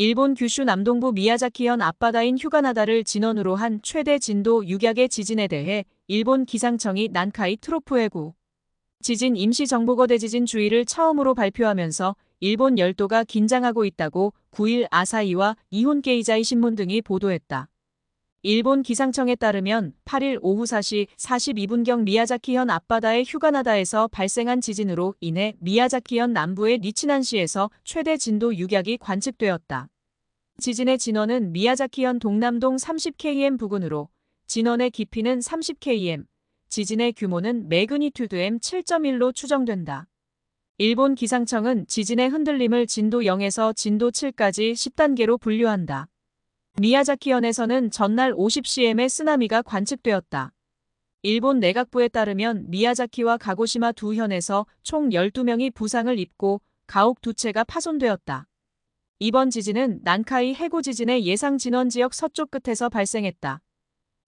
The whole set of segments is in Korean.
일본 규슈 남동부 미야자키현 앞바다인 휴가나다를 진원으로 한 최대 진도 6약의 지진에 대해 일본 기상청이 난카이 트로프해구 지진 임시정보거 대 지진 주의를 처음으로 발표하면서 일본 열도가 긴장하고 있다고 9일 아사히와 이혼게이자이 신문 등이 보도했다. 일본 기상청에 따르면 8일 오후 4시 42분경 미야자키현 앞바다의 휴가나다에서 발생한 지진으로 인해 미야자키현 남부의 니치난시에서 최대 진도 6약이 관측되었다. 지진의 진원은 미야자키현 동남동 30km 부근으로 진원의 깊이는 30km, 지진의 규모는 매그니튜드 M7.1로 추정된다. 일본 기상청은 지진의 흔들림을 진도 0에서 진도 7까지 10단계로 분류한다. 미야자키현에서는 전날 50cm의 쓰나미가 관측되었다. 일본 내각부에 따르면 미야자키와 가고시마 두 현에서 총 12명이 부상을 입고 가옥 두 채가 파손되었다. 이번 지진은 난카이 해구 지진의 예상 진원 지역 서쪽 끝에서 발생했다.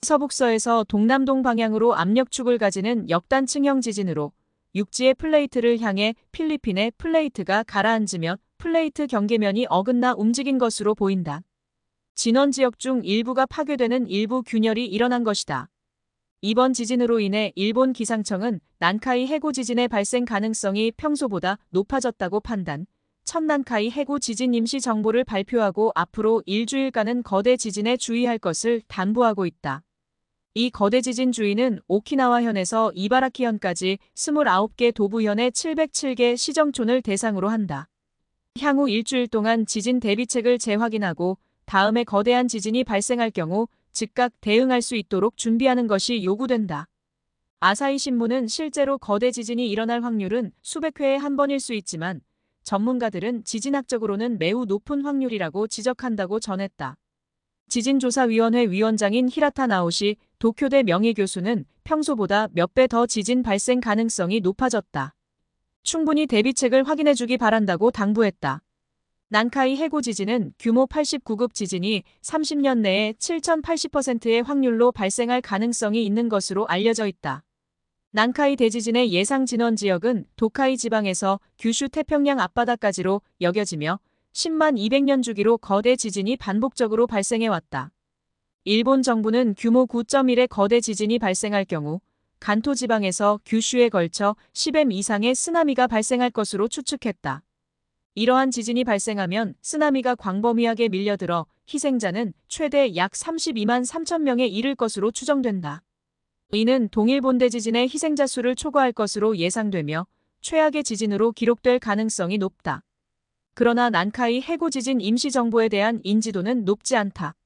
서북서에서 동남동 방향으로 압력축을 가지는 역단층형 지진으로 육지의 플레이트를 향해 필리핀의 플레이트가 가라앉으며 플레이트 경계면이 어긋나 움직인 것으로 보인다. 진원 지역 중 일부가 파괴되는 일부 균열이 일어난 것이다. 이번 지진으로 인해 일본 기상청은 난카이 해구 지진의 발생 가능성이 평소보다 높아졌다고 판단, 첫 난카이 해구 지진 임시 정보를 발표하고 앞으로 일주일간은 거대 지진에 주의할 것을 당부하고 있다. 이 거대 지진 주의는 오키나와현에서 이바라키현까지 29개 도부현의 707개 시정촌을 대상으로 한다. 향후 일주일 동안 지진 대비책을 재확인하고 다음에 거대한 지진이 발생할 경우 즉각 대응할 수 있도록 준비하는 것이 요구된다. 아사히 신문은 실제로 거대 지진이 일어날 확률은 수백 회에 한 번일 수 있지만 전문가들은 지진학적으로는 매우 높은 확률이라고 지적한다고 전했다. 지진조사위원회 위원장인 히라타 나오시 도쿄대 명예교수는 평소보다 몇 배 더 지진 발생 가능성이 높아졌다. 충분히 대비책을 확인해주기 바란다고 당부했다. 난카이 해구 지진은 규모 89급 지진이 30년 내에 7,080%의 확률로 발생할 가능성이 있는 것으로 알려져 있다. 난카이 대지진의 예상 진원 지역은 도카이 지방에서 규슈 태평양 앞바다까지로 여겨지며 10만 200년 주기로 거대 지진이 반복적으로 발생해왔다. 일본 정부는 규모 9.1의 거대 지진이 발생할 경우 간토 지방에서 규슈에 걸쳐 10m 이상의 쓰나미가 발생할 것으로 추측했다. 이러한 지진이 발생하면 쓰나미가 광범위하게 밀려들어 희생자는 최대 약 32만 3천 명에 이를 것으로 추정된다. 이는 동일 본대 지진의 희생자 수를 초과할 것으로 예상되며 최악의 지진으로 기록될 가능성이 높다. 그러나 난카이 해구 지진 임시 정보에 대한 인지도는 높지 않다.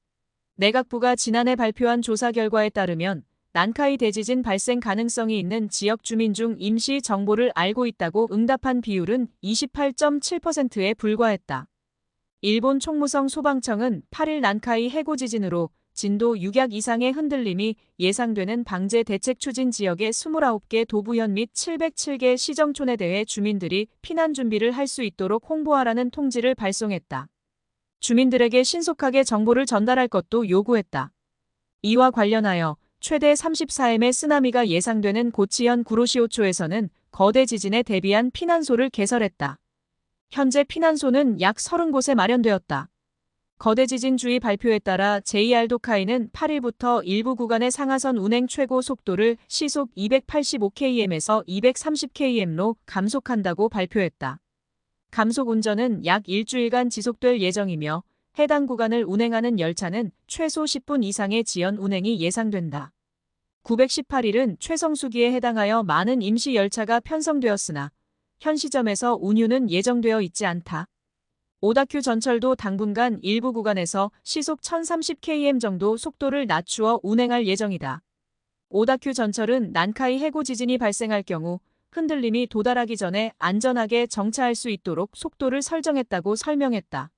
내각부가 지난해 발표한 조사 결과에 따르면 난카이 대지진 발생 가능성이 있는 지역 주민 중 임시 정보를 알고 있다고 응답한 비율은 28.7%에 불과했다. 일본 총무성 소방청은 8일 난카이 해구 지진으로 진도 6약 이상의 흔들림이 예상되는 방제 대책 추진 지역의 29개 도부현 및 707개 시정촌에 대해 주민들이 피난 준비를 할 수 있도록 홍보하라는 통지를 발송했다. 주민들에게 신속하게 정보를 전달할 것도 요구했다. 이와 관련하여 최대 34m의 쓰나미가 예상되는 고치현 구로시오초에서는 거대 지진에 대비한 피난소를 개설했다. 현재 피난소는 약 30곳에 마련되었다. 거대 지진 주의 발표에 따라 JR 도카이는 8일부터 일부 구간의 상하선 운행 최고 속도를 시속 285km에서 230km로 감속한다고 발표했다. 감속 운전은 약 일주일간 지속될 예정이며 해당 구간을 운행하는 열차는 최소 10분 이상의 지연 운행이 예상된다. 918일은 최성수기에 해당하여 많은 임시 열차가 편성되었으나 현 시점에서 운유는 예정되어 있지 않다. 오다큐 전철도 당분간 일부 구간에서 시속 1030km 정도 속도를 낮추어 운행할 예정이다. 오다큐 전철은 난카이 해구 지진이 발생할 경우 흔들림이 도달하기 전에 안전하게 정차할 수 있도록 속도를 설정했다고 설명했다.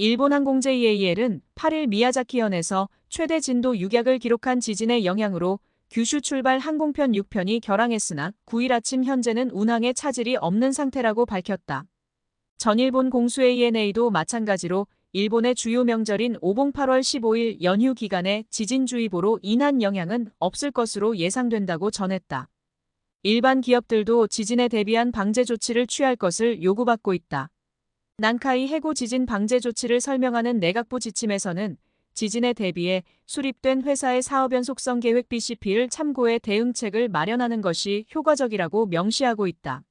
일본 항공제 EAL은 8일 미야자키현에서 최대 진도 6약을 기록한 지진의 영향으로 규슈 출발 항공편 6편이 결항했으나 9일 아침 현재는 운항에 차질이 없는 상태라고 밝혔다. 전일본 공수의 ENA도 마찬가지로 일본의 주요 명절인 오봉 8월 15일 연휴 기간에 지진주의보로 인한 영향은 없을 것으로 예상된다고 전했다. 일반 기업들도 지진에 대비한 방제 조치를 취할 것을 요구받고 있다. 난카이 해구 지진 방제 조치를 설명하는 내각부 지침에서는 지진에 대비해 수립된 회사의 사업 연 속성 계획 BCP를 참고해 대응책을 마련하는 것이 효과적이라고 명시하고 있다.